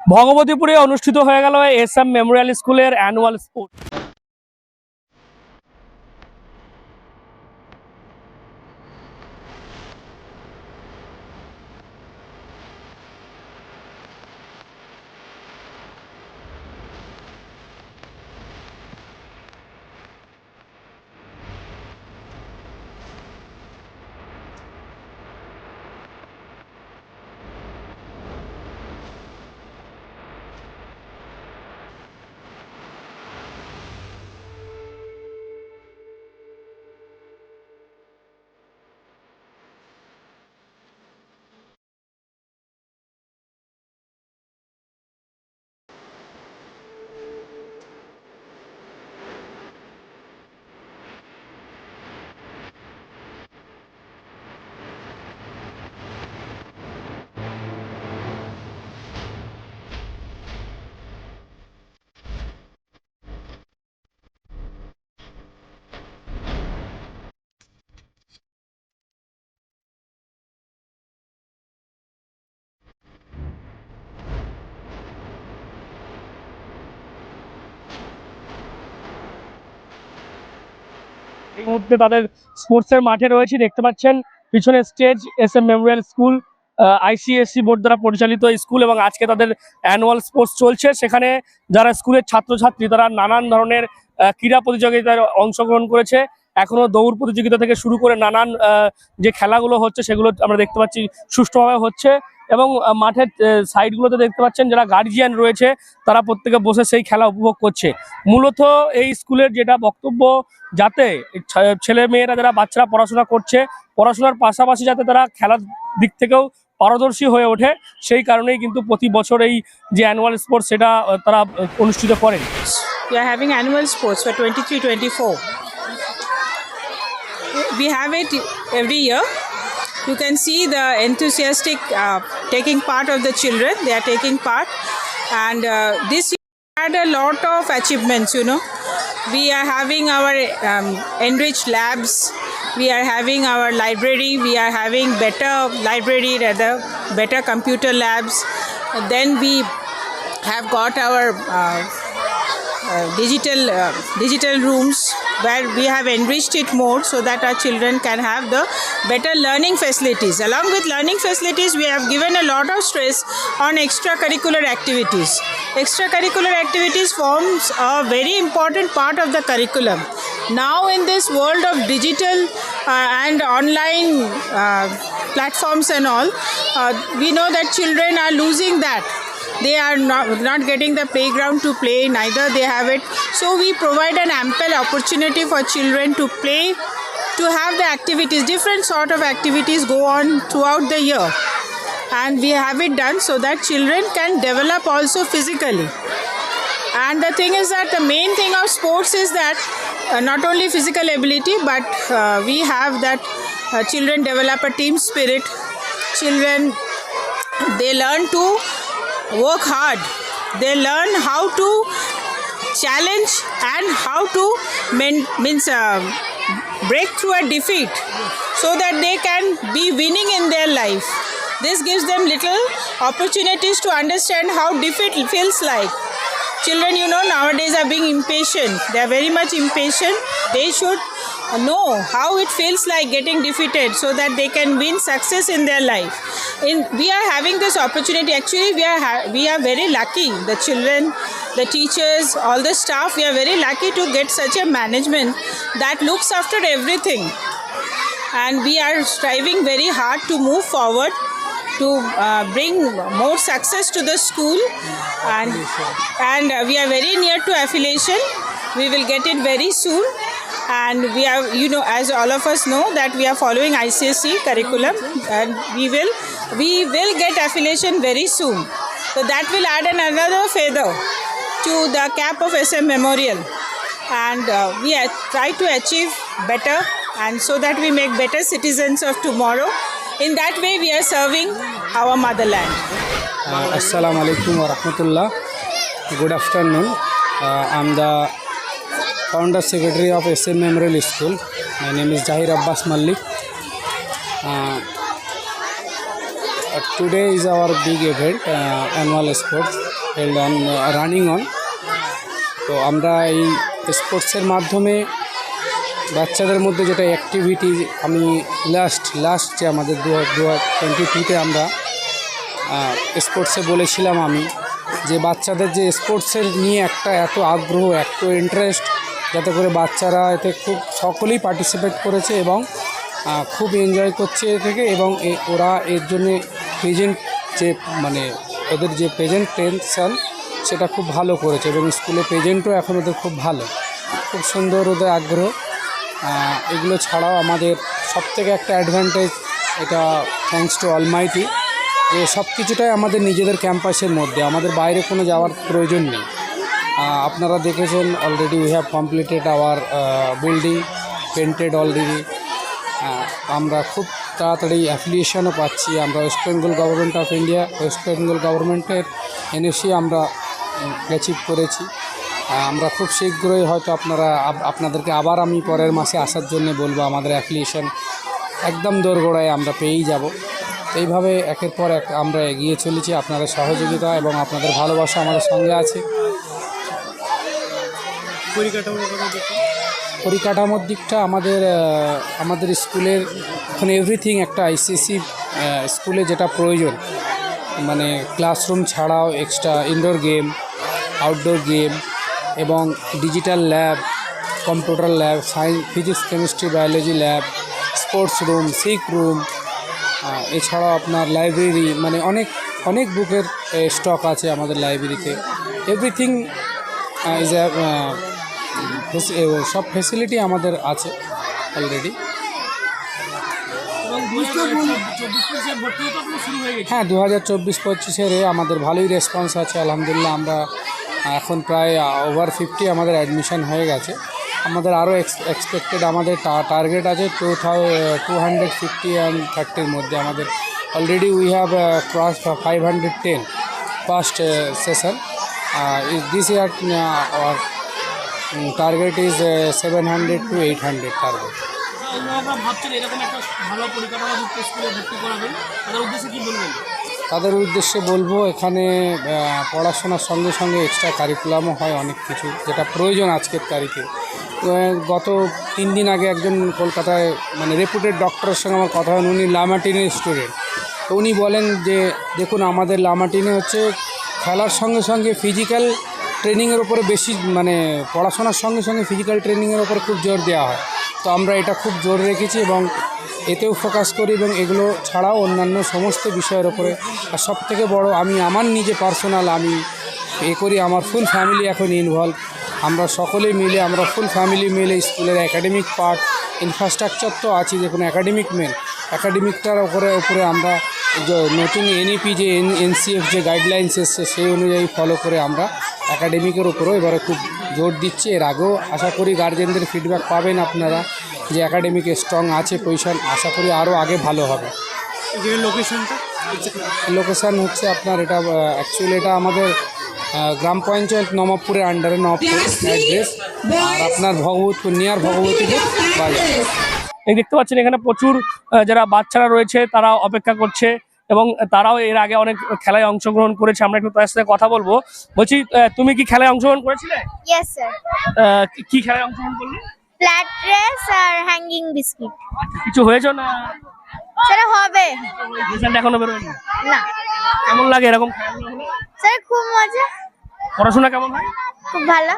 ভগবতীপুরে অনুষ্ঠিত হয়ে গেল এস এম মেমোরিয়াল স্কুলের অ্যানুয়াল স্পোর্ট এই মুহূর্তে তাদের স্পোর্টসের মাঠে রয়েছে, দেখতে পাচ্ছেন। পিছনে stage, S M memorial school ICSE board দ্বারা পরিচালিত স্কুল এবং আজকে তাদের অ্যানুয়াল স্পোর্টস চলছে। সেখানে যারা স্কুলের ছাত্রছাত্রী, তারা নানান ধরনের ক্রীড়া প্রতিযোগিতায় অংশগ্রহণ করেছে। এখনও দৌড় প্রতিযোগিতা থেকে শুরু করে নানান যে খেলাগুলো হচ্ছে, সেগুলো আমরা দেখতে পাচ্ছি সুষ্ঠুভাবে হচ্ছে। এবং মাঠের সাইডগুলোতে দেখতে পাচ্ছেন যারা গার্জিয়ান রয়েছে, তারা প্রত্যেকে বসে সেই খেলা উপভোগ করছে মূলত এই স্কুলের যেটা বক্তব্য, যাতে ছেলে মেয়েরা যারা, বাচ্চারা পড়াশোনা করছে, পড়াশোনার পাশাপাশি যাতে তারা খেলার দিক থেকেও পারদর্শী হয়ে ওঠে, সেই কারণেই কিন্তু প্রতি বছর এই যে অ্যানুয়াল স্পোর্টস সেটা তারা অনুষ্ঠিত করেন We are having annual sports for 23 24. We have it every year. You can see the enthusiastic uh, taking part of the children, they are taking part. And uh, this year had a lot of achievements, you know. We are having our um, enriched labs, we are having our library, we are having better library, rather, better computer labs. And then we have got our uh, uh, digital uh, digital rooms where we have enriched it more so that our children can have the better learning facilities. Along with learning facilities we have given a lot of stress on extracurricular activities. Extracurricular activities forms a very important part of the curriculum. Now in this world of digital uh, and online uh, platforms and all uh, we know that children are losing that they are not, not getting the playground to play neither they have it. So we provide an ample opportunity for children to play to have the activities. Different sort of activities go on throughout the year. And we have it done so that children can develop also physically. And the thing is that the main thing of sports is that uh, not only physical ability but uh, we have that uh, children develop a team spirit. Children they learn to work hard. They learn how to challenge and how to men, means uh, break through a defeat so that they can be winning in their life. This gives them little opportunities to understand how defeat feels like. Children you know nowadays are being impatient. They are very much impatient. They should know how it feels like getting defeated so that they can win success in their life in we are having this opportunity. Actually we are we are very lucky. The children the teachers all the staff we are very lucky to get such a management that looks after everything. And we are striving very hard to move forward to uh, bring more success to the school. And and we are very near to affiliation. We will get it very soon. And we are you know as all of us know that we are following ICSE curriculum. And we will we will get affiliation very soon so that will add an another feather to the cap of SM Memorial and uh, we try to achieve better and so that we make better citizens of tomorrow in that way we are serving our motherland Uh, Assalamu alaikum wa rahmatullah. Good afternoon. Uh, I'm the founder secretary of SM Memorial School. My name is Jahir Abbas Malik. Uh, today is our big event, uh, annual sports. Held on running on তো আমরা এই স্পোর্টসের মাধ্যমে বাচ্চাদের মধ্যে যেটা activity আমি last last যে আমাদের দু দু টোয়েন্টি টুতে আমরা স্পোর্টসে বলেছিলাম আমি যে বাচ্চাদের যে স্পোর্টসের নিয়ে একটা এত আগ্রহ এত ইন্টারেস্ট যাতে করে বাচ্চারা এতে খুব সকলেই পার্টিসিপেট করেছে এবং খুব এনজয় করছে এ থেকে এবং ওরা এর জন্যে প্রেজেন্ট যে মানে ওদের যে প্রেজেন্ট টেনশন সেটা খুব ভালো করেছে এবং স্কুলে প্রেজেন্টও এখন ওদের খুব ভালো। খুব সুন্দর ওদের আগ্রহ। এগুলো ছাড়াও আমাদের সবথেকে একটা অ্যাডভান্টেজ এটা থ্যাঙ্কস টু অলমাইটি যে সব কিছুটাই আমাদের নিজেদের ক্যাম্পাসের মধ্যে, আমাদের বাইরে কোনো যাওয়ার প্রয়োজন নেই। আপনারা দেখেছেন already we have completed our building painted already আমরা খুব তাড়াতাড়ি অ্যাফিলিয়েশনও পাচ্ছি। আমরা West Bengal government of India West Bengal গভর্নমেন্টের এনএসি আমরা অ্যাচিভ করেছি। আমরা খুব শীঘ্রই হয়তো আপনারা আপনাদেরকে আবার আমি পরের মাসে আসার জন্য বলব আমাদের অ্যাফিলিয়েশন একদম দোরগোড়ায় আমরা পেয়েই যাব। এইভাবে একের পর এক আমরা এগিয়ে চলেছি। আপনাদের সহযোগিতা এবং আপনাদের ভালোবাসা আমাদের সঙ্গে আছে। পরিকাঠামোর দিকটা আমাদের আমাদের স্কুলের এখন এভরিথিং একটা আইসিসি স্কুলে যেটা প্রয়োজন মানে ক্লাসরুম ছাড়াও extra indoor game outdoor game এবং digital lab computer lab science physics chemistry biology lab sports room sick room এছাড়াও আপনার লাইব্রেরি মানে অনেক অনেক বুকের স্টক আছে আমাদের লাইব্রেরিতে এভরিথিং ইজ সব ফেসিলিটি আমাদের আছে অলরেডি হয়ে হ্যাঁ দু হাজার চব্বিশ পঁচিশের আমাদের ভালোই রেসপন্স আছে আলহামদুলিল্লাহ আমরা এখন প্রায় ওভার ফিফটি আমাদের অ্যাডমিশন হয়ে গেছে। আমাদের আরও এক্সপেক্টেড আমাদের টার্গেট আছে two থাউ two hundred fifty and থার্টির মধ্যে আমাদের। Already we have cross five hundred ten first session this year target is seven hundred to eight hundred target অভিভাবকরা ভাবছেন এরকম একটা ভালো পরিকাঠামো স্কুলে ভর্তি করাবেন। তাদের উদ্দেশ্যে কি বলবেন? তাদের উদ্দেশ্যে বলব এখানে পড়াশোনার সঙ্গে সঙ্গে এক্সট্রা কারিকুলামও হয় অনেক কিছু যেটা প্রয়োজন আজকের তারিখে। গত তিন দিন আগে একজন কলকাতায় মানে রেপুটেড ডক্টরের সঙ্গে আমার কথা হয় উনি লামাটিনের স্টুডেন্ট তো উনি বলেন যে দেখুন আমাদের লামাটিনে হচ্ছে খেলার সঙ্গে সঙ্গে ফিজিক্যাল ট্রেনিংয়ের উপরে বেশি মানে পড়াশোনার সঙ্গে সঙ্গে ফিজিক্যাল ট্রেনিংয়ের উপরে খুব জোর দেওয়া হয়। তো আমরা এটা খুব জোর রেখেছি এবং এতেও ফোকাস করি এবং এগুলো ছাড়াও অন্যান্য সমস্ত বিষয়ের ওপরে আর সব থেকে বড়, আমি আমার নিজে পার্সোনাল আমি এ করি, আমার ফুল ফ্যামিলি এখন ইনভলভ আমরা সকলে মিলে, আমরা ফুল ফ্যামিলি মিলে স্কুলের একাডেমিক পার্ট ইনফ্রাস্ট্রাকচার তো আছে দেখুন একাডেমিক মেন একাডেমিকটার ওপরে ওপরে আমরা যে নতুন এনইপি যে এন এনসিএফ যে গাইডলাইন্স এসছে, সেই অনুযায়ী ফলো করে আমরা একাডেমিকের উপরেও এবারে খুব জোর দিচ্ছে। এর আগেও আশা করি গার্জেনদের ফিডব্যাক পাবেন আপনারা যে একাডেমিক স্ট্রং আছে পজিশন আশা করি আরও আগে ভালো হবে। লোকেশনটা লোকেশান হচ্ছে আপনার এটা অ্যাকচুয়ালি এটা আমাদের গ্রাম পঞ্চায়েত নবাবপুরের আন্ডারে নবাবপুর অ্যাড্রেস আর আপনার ভগবতপুর নিয়ার ভগবতীপুর বাজার। এই দেখতে পাচ্ছেন এখানে প্রচুর যারা বাচ্চারা রয়েছে তারা অপেক্ষা করছে। এবং তারাও এর আগে অনেক খেলায় অংশগ্রহণ করেছে। আমরা একটু তাদের সাথে কথা বলব। বলছি তুমি কি খেলায় অংশগ্রহণ করেছিলে? কি- খেলায় অংশগ্রহণ করলে? ফ্ল্যাট রেস আর হ্যাঙ্গিং বিস্কিট কিছু হয়েছে না? সেটা হবে। রেজাল্ট এখনও বেরোয়নি? না। কেমন লাগে এরকম স্যার খুব মজা। পড়াশোনা কেমন হয়? খুব ভালো।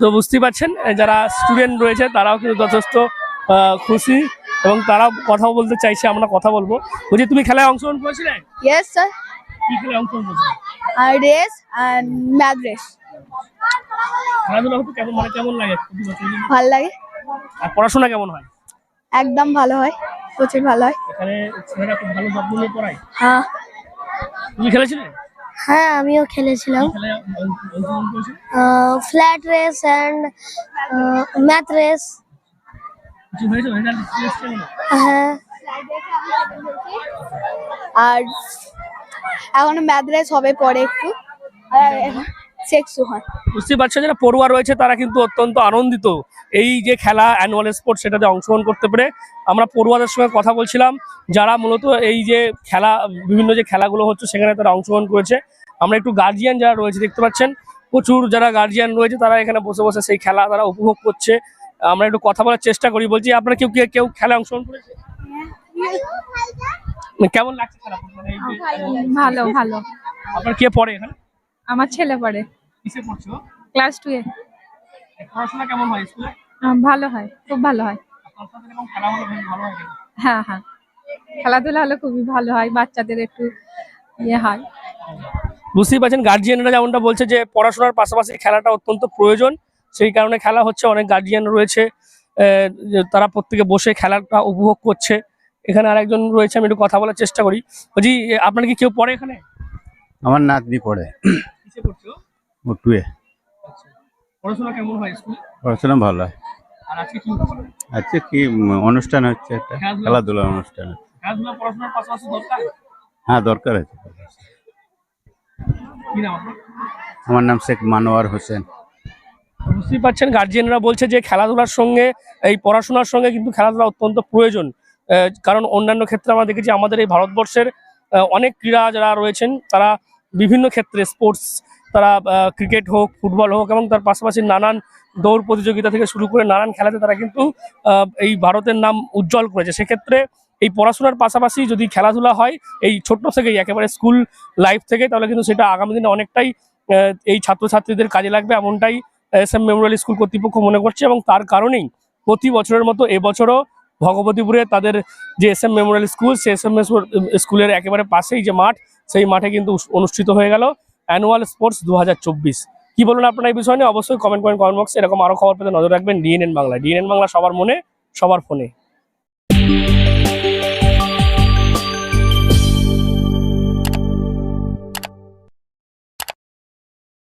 তো বুঝতেই পারছেন যারা স্টুডেন্ট রয়েছে তারাও কিন্তু যথেষ্ট খুশি এবং তারা কথা বলতে চাইছে আমরা কথা বলব। বলছি তুমি খেলায় অংশগ্রহণ করেছিলে? ইয়েস স্যার কি খেলায় অংশগ্রহণ করেছিলে? আর রেস আর ম্যাগ রেস খেলাধুলা হতো কেমন? মানে কেমন লাগে? ভালো লাগে। আর পড়াশোনা কেমন হয়? একদম ভালো হয়। প্রচুর ভালো হয়। এখানে ছেলেরা খুব ভালো যত্ন নিয়ে পড়ায়। হ্যাঁ। তুমি খেলেছিলে? হ্যাঁ আমিও খেলেছিলাম। Flat race and math race কিছু হয়েছে রেজাল্ট এসছে কেমন হ্যাঁ। আর এখন ম্যাথ হবে, পরে একটু। বুঝতে পারছ, যারা পড়ুয়া রয়েছে, তারা কিন্তু অত্যন্ত আনন্দিত। এই যে খেলা অ্যানুয়াল স্পোর্ট সেটাতে অংশগ্রহণ করতে পেরে আমরা পড়ুয়াদের সঙ্গে কথা বলছিলাম। যারা মূলত এই যে খেলা, বিভিন্ন যে খেলাগুলো হচ্ছে, সেখানে তারা অংশগ্রহণ করেছে। আমরা একটু গার্জিয়ান যারা রয়েছে, দেখতে পাচ্ছেন, প্রচুর যারা গার্জিয়ান রয়েছে, তারা এখানে বসে বসে সেই খেলা তারা উপভোগ করছে। আমরা একটু কথা বলার চেষ্টা করি বলছি আপনারা কেউ কেউ- কেউ খেলা অংশগ্রহণ করেছে? কেমন লাগছে খেলা? মানে ভালো ভালো আপনার কে পড়ে এখানে? আমার ছেলে পড়ে। কিসে পড়ছো? ক্লাস টু এ। পড়াশোনা কেমন হয় স্কুলে? ভালো হয় খুব ভালো হয়। হ্যাঁ হ্যাঁ। খেলাধুলা হলে খুবই ভালো হয় বাচ্চাদের একটু ইয়ে হয়। বুঝতেই পারছেন গার্জিয়ানরা যেমনটা বলছে যে পড়াশোনার পাশাপাশি খেলাটা অত্যন্ত প্রয়োজন। সেই কারণে খেলা হচ্ছে অনেক গার্জিয়ান রয়েছে তারা প্রত্যেকে বসে খেলাটা উপভোগ করছে। এখানে আরেকজন রয়েছে আমি একটু কথা বলার চেষ্টা করি। বলছি আপনার কি কেউ পড়ে এখানে? আমার নাতনি পড়ে। ও? টুয়ে পড়াশোনা কেমন হয় স্কুলে? পড়াশোনা ভালো হয়। আর আজকে কি আজকে কি অনুষ্ঠান হচ্ছে একটা খেলাধুলার অনুষ্ঠান খেলাধুলা পড়াশোনার পাশাপাশি দরকার? হ্যাঁ দরকার আছে। আমার নাম শেখ মানোয়ার হোসেন। বুঝতেই পারছেন গার্জিয়ানরা বলছে যে খেলাধুলার সঙ্গে, এই পড়াশোনার সঙ্গে কিন্তু খেলাধুলা অত্যন্ত প্রয়োজন। কারণ অন্যান্য ক্ষেত্রে আমরা দেখেছি আমাদের এই ভারতবর্ষের অনেক ক্রীড়া যারা রয়েছেন, তারা বিভিন্ন ক্ষেত্রে স্পোর্টস তারা ক্রিকেট হোক ফুটবল হোক এবং তার পাশাপাশি নানান দৌড় প্রতিযোগিতা থেকে শুরু করে নানান খেলাতে তারা কিন্তু এই ভারতের নাম উজ্জ্বল করেছে। সেক্ষেত্রে এই পড়াশোনার পাশাপাশি যদি খেলাধুলা হয়, এই ছোট্ট থেকেই, একেবারে স্কুল লাইফ থেকে, তাহলে কিন্তু সেটা আগামী দিনে অনেকটাই এই ছাত্রছাত্রীদের কাজে লাগবে, এমনটাই এস এম মেমোরিয়াল স্কুল কর্তৃপক্ষ মনে করছে এবং তার কারণেই প্রতি বছরের মতো এবছরও ভগবতীপুরে তাদের যে এস এম মেমোরিয়াল স্কুল সে এস এম স্কুলের একেবারে পাশেই যে মাঠ, সেই মাঠে কিন্তু অনুষ্ঠিত হয়ে গেল অ্যানুয়াল স্পোর্টস দু হাজার চব্বিশ। কি বলুন আপনারা এই বিষয় নিয়ে? অবশ্যই কমেন্ট করেন কমেন্ট বক্সে এরকম আরও খবর পেতে নজর রাখবেন ডিএনএন বাংলা। ডিএনএন বাংলা সবার মনে, সবার ফোনে।